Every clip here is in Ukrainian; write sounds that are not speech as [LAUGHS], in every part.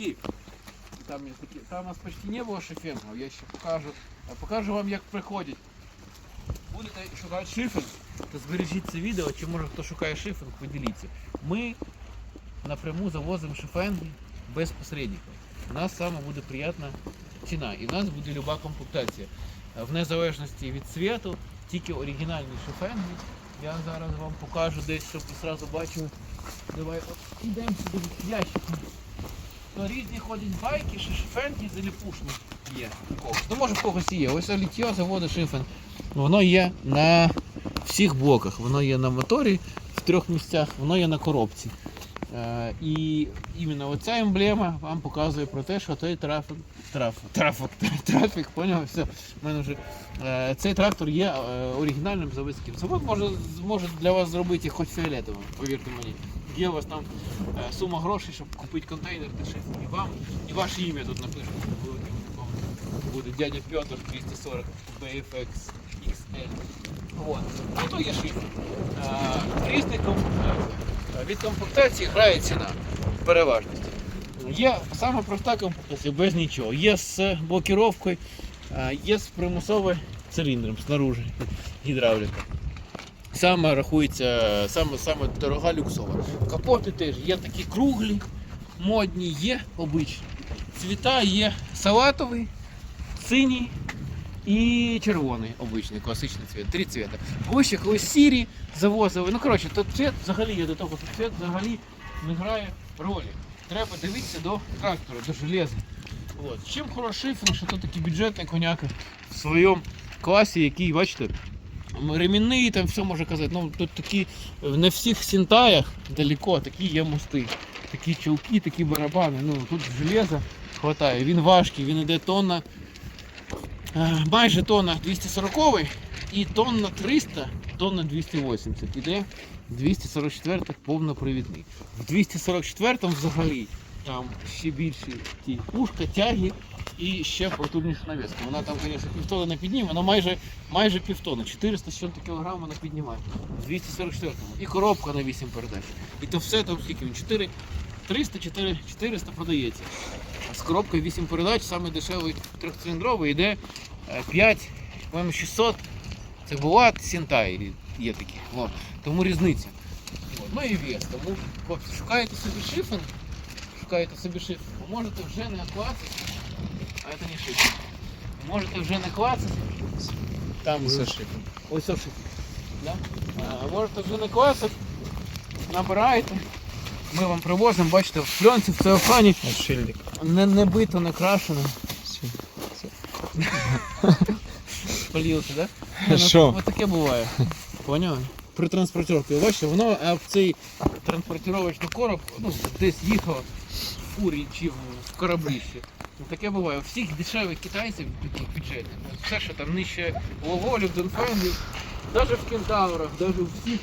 такі. Там, є такі. там у нас почти не було шифенгів, я ще покажу. Я покажу вам, як приходять. Будете шукати шифінг, то збережіть це відео, чи може хто шукає шифінг, поділіться. Ми напряму завозимо шифенги без посередників. Нас саме буде приємна ціна і в нас буде люба комплектація. Е, В незалежності від світу, тільки оригінальні шифенги. Я зараз вам покажу десь, щоб ви одразу бачили. Давай от ідемо сюди ящиком. То різні ходять байки, що шифенги заліпушні є. Ну може в когось є. Ось літьо заводу шифен. Воно є на всіх блоках. Воно є на моторі в трьох місцях, воно є на коробці. Е, і іменно оця емблема вам показує про те, що той трафік, трафік, трафік, [LAUGHS] трафік, поняв, все, мене вже е, цей трактор є е, оригінальним заводським. Завод може, зможе для вас зробити хоч фіолетовим, повірте мені. Є у вас там е, сума грошей, щоб купити контейнер дешевий. І вам, і ваше ім'я тут напишуть. великим. Буде дядя Петр 240 BFX XL. Вот. Ну то є шифр. Е, Різний комплектації. Від комплектації грає ціна переважності. Є саме проста комплектація без нічого. Є з блокіровкою, є з примусовим циліндром снаружи гідравліка. Саме рахується саме, саме дорога люксова. Капоти теж є такі круглі, модні, є обичні. Цвіта є салатовий, синій і червоний обичний, класичний цвіт. Три цвіта. Ось ще колись сірі завозили. Ну коротше, то цвіт взагалі є до того, що цвіт взагалі не грає ролі. Треба дивитися до трактора, до железа. От. Чим хороший шифр, що то такий бюджетний коняка в своєму класі, який, бачите, ремінний, там все може казати. Ну тут такі не всіх сінтаях далеко такі є мости. Такі чулки, такі барабани. Ну тут железа хватає. Він важкий, він іде тонна. е, Майже тонна 240 і тонна 300, тонна 280. Іде 244 повнопривідний. В 244 взагалі там ще більші ті пушка, тяги і ще потужніша навіска. Вона там, звісно, півтони не підніме, вона майже, майже півтони, 400 з чим-то кілограм вона піднімає. В 244 І коробка на 8 передач. І то все там скільки він? 4, 300, 4, 400 продається. А з коробкою 8 передач, саме дешевий трьохциліндровий, йде е, 5, по-моєму, 600. Це Булат, Сінтай є такі. От. Тому різниця. От. Ну і вес. Тому хлопці, шукаєте собі шифен, шукаєте собі шифен, можете вже не клацати, а це не шифен. Можете вже не клацати. Там Це ви- Ось це шифен. Да? А, можете вже не клацати, набираєте. Ми вам привозимо, бачите, в пленці, в целофані, Отшильник. не, не бито, не крашено. Все. [LAUGHS] Полівся, так? Що? Ось таке буває. Поняв? При транспортировці. Бачите, воно а в цей транспортировочний короб ну, десь їхав в фурі чи в, кораблі. Ну, таке буває. У всіх дешевих китайців, таких бюджетних, ну, все, що там нижче Логолів, Донфенгів, навіть в кентаврах, навіть у всіх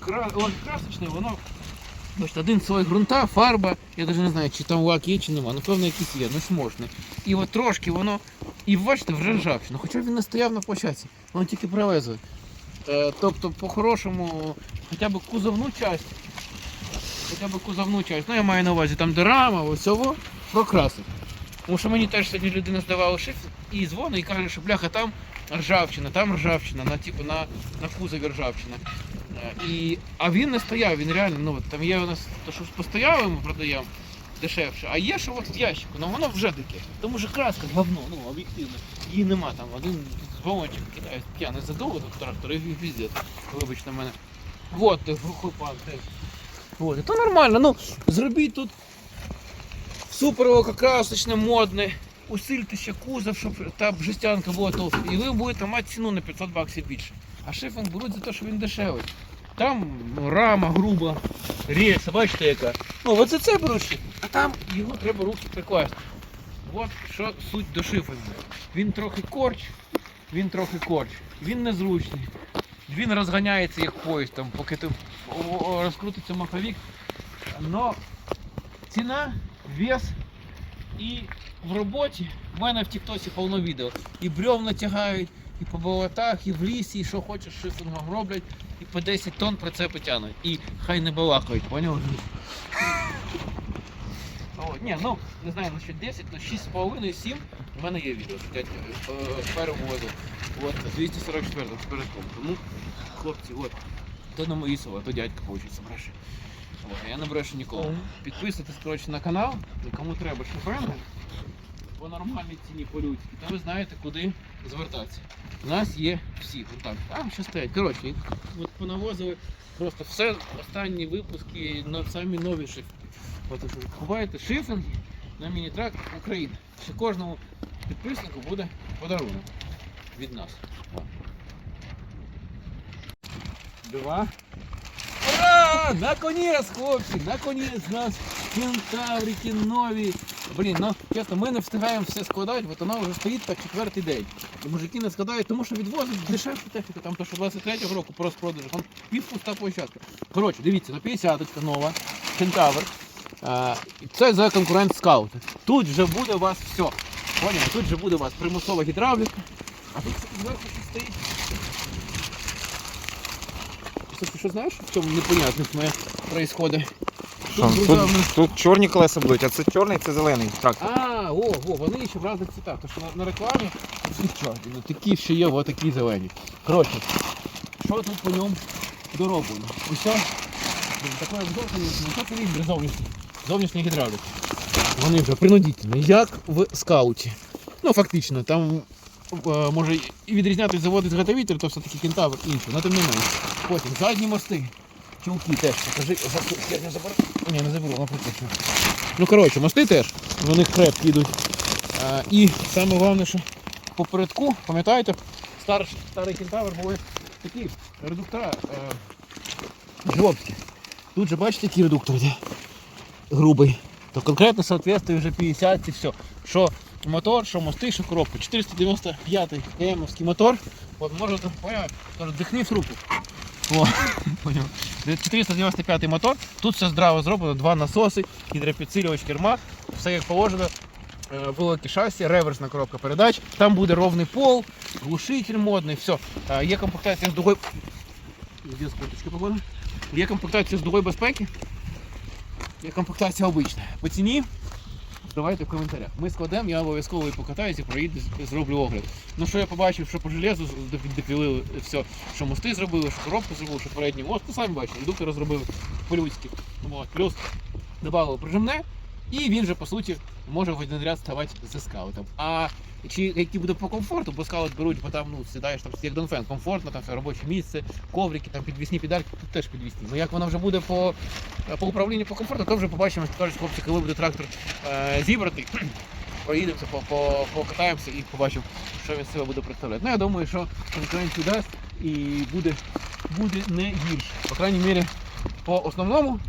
кра... От, красочне, воно Бачите, один слой ґрунта, фарба, я навіть не знаю, чи там лак є, чи нема, напевно якийсь є, ну смошний. І от трошки воно, і бачите, вже ржавчина, хоча він не стояв на площадці, воно тільки привезли. Е, тобто, по-хорошому, хоча б кузовну часть, хоча б кузовну часть, ну я маю на увазі там де рама, ось цього. Тому що мені теж сьогодні людина здавала шифр і дзвонить і каже, що бляха, там ржавчина, там ржавчина, на, типу, на, на кузові ржавчина. Е, І, а він не стояв, він реально, ну от, там є у нас то, що постояли, ми продаємо дешевше, а є, що от в ящику, ну воно вже таке. Тому що краска говно, ну об'єктивно. Її нема там, один з балончик кидає, п'яний задовго до трактора і піздець, вибачте мене. Вот, ти глухой пан теж. Вот, і то нормально, ну, зробіть тут супер красочне, модне, усильте ще кузов, щоб та жестянка була толста, і ви будете мати ціну на 500 баксів більше. А шифінг беруть за те, що він дешевий. Там рама груба, рельса, бачите яка. Ну, от за це беруть а там його треба руки прикласти. От що суть до шифінгу. Він трохи корч, він трохи корч, він незручний. Він розганяється як поїзд, там, поки ти розкрутиться маховик. Но ціна, вес і в роботі в мене в Тіктосі повно відео. І бревна тягають, і по болотах, і в лісі, і що хочеш шифінгом роблять, і по 10 тонн прицепи тягнуть. І хай не балакають, поняв? Ні, ну не знаю насчет 10, але 6,5-7 в мене є відео. що е, перевозив. От 244 з передком. Тому, хлопці, от. То на мої слова, то дядька хочеться бреше. От, а я не брешу ніколи. Підписуйтесь коротше, на канал, кому треба шифрами по нормальній ціні по-людськи, то ви знаєте, куди звертатися. У нас є всі. Отак. Там ще стоять. Коротше, от понавозили просто все останні випуски, самі нові шифри. От купуєте шифринги на міні-трак України. Ще кожному підписнику буде подарунок від нас. Два. Ура! Наконець, хлопці! Наконець у нас кентаврики нові. Блін, ну чесно, ми не встигаємо все складати, бо воно вже стоїть так четвертий день. І мужики не складають, тому що відвозять дешевшу техніку, там то, що 23-го року по розпродажу, там пів пуста площадка. Коротше, дивіться, на 50 нова, кентавр. А, і це за конкурент скаут. Тут вже буде у вас все. Поняли? Тут вже буде у вас примусова гідравліка. А тут зверху ще стоїть. Слухай, що знаєш, в чому непонятність моя происходить? Що, Тут тут, грузовна- тут чорні колеса будуть, а це чорний, це зелений трактор. А, о, о, вони ще в разних цвітах. То що на, на рекламі всі чорні, ну такі ще є, о, такі зелені. Коротше, що тут по ньому дороблено? Усе, обзор, звісно, що це він зовнішній. Зовнішній гідравлік. Вони вже принудительно, як в скауті. Ну, фактично, там може і відрізняти завод зготовитель, то все-таки кентавр інший, але тим не менше. Потім задні мости. Чулки теж. Покажи, я не заберу. Ні, не заберу, наприклад. Ну, коротше, мости теж, на них крепкі йдуть. А, і саме головне, що попередку, пам'ятаєте, старий, старий кентавр були такі редуктора е. Тут же бачите, який редуктор йде грубий. То конкретно соответствує вже 50 і все. Що мотор, що мости, що коробка. 495 КМовський мотор. От можете дихни руку. О, [LAUGHS] поняв. 495 мотор. Тут все здраво зроблено, два насоси, гідропідсилювач керма, все як положено. Е, Велике шасі, реверсна коробка передач. Там буде ровний пол, глушитель модний, все. Е, Є комплектація з дугою. Є комплектація з дугою безпеки. Є комплектація обична. По ціні давайте в коментарях. Ми складемо, я обов'язково і покатаюся, проїду, зроблю огляд. Ну що я побачив, що по железу допілили все, що мости зробили, що коробку зробили, що передній мост, ну самі бачите, дуки розробили по-людськи. Плюс додали прижимне, і він же по суті може в один ряд ставати за скаутом. А чи які буде по комфорту, бо скаут беруть, бо там ну, сідаєш там як Донфен, комфортно, там все робоче місце, коврики, там підвісні педальки, тут теж підвісні. Ну як воно вже буде по, по управлінню по комфорту, то вже побачимо, що кажуть хлопці, коли буде трактор е, зібратий. [CLEARS THROAT] Проїдемося, по, по, покатаємося і побачимо, що він себе буде представляти. Ну я думаю, що конкуренцію дасть і буде, буде не гірше. По крайній мірі, по основному,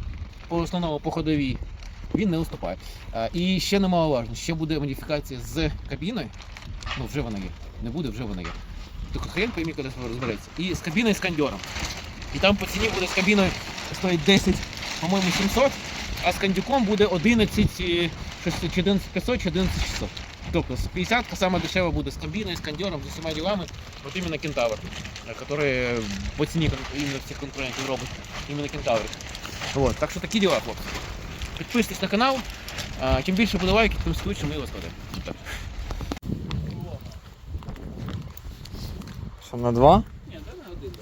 по основному по ходовій він не уступає. І ще немаловажно, ще буде модифікація з кабіною. Ну, вже вона є. Не буде, вже вона є. Тільки хрен поймі, коли розбереться. І з кабіною з кондьором. І там по ціні буде з кабіною стоїть 10, по-моєму, 700, а з кондюком буде 11 і щось, чи 11 500, чи 11 600. Тобто з 50 саме дешево буде з кабіною, з кондьором, з усіма ділами, от іменно кентавр, який по ціні іменно всіх конкурентів робить. Іменно кентавр. Вот. Так що такі діла, хлопці. Підписуйтесь на канал. А, чим більше буде лайків, тим швидше ми його складемо. Так. Що на два? Ні, да на один.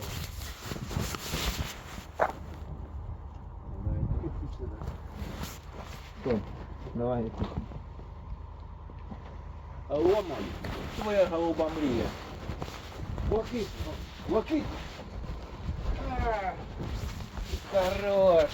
Давай. Алло, мам, твоя голуба мрія. Блакить, блакить. А, Хорош.